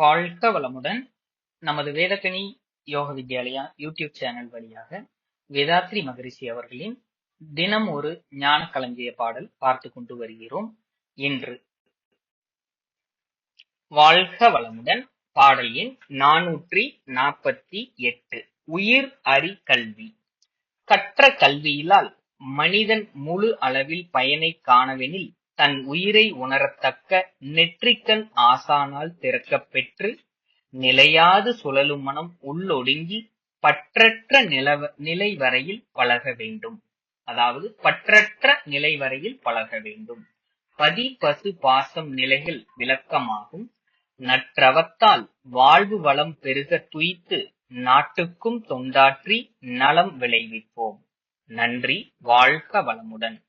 வாழ்க வளமுடன் நமது வேதக்கணி யோக வித்யாலயா யூடியூப் சேனல் வழியாக வேதாத்ரி மகரிஷி அவர்களின் தினம் ஒரு ஞான களஞ்சிய பாடல் பார்த்து கொண்டு வருகிறோம். இன்று வாழ்க வளமுடன் பாடல் எண் நானூற்றி நாற்பத்தி எட்டு. உயிர் அறி கல்வி. கற்ற கல்வியிலால் மனிதன் முழு அளவில் பயனை காணவெனில் தன் உயிரை உணரத்தக்க நெற்றிக்கண் ஆசானால் திறக்கப் பெற்று நிலையாது சுழலும் மனம் உள்ளொடுங்கி பற்றற்ற நிலவ நிலை வரையில் பழக வேண்டும். அதாவது பற்றற்ற நிலை வரையில் பழக வேண்டும். பதி பசு பாசம் நிலைகள் விளக்கமாகும். நற்றவத்தால் வாழ்வு வளம் பெருக துய்த்து நாட்டுக்கும் தொண்டாற்றி நலம் விளைவிப்போம். நன்றி வாழ்க வளமுடன்.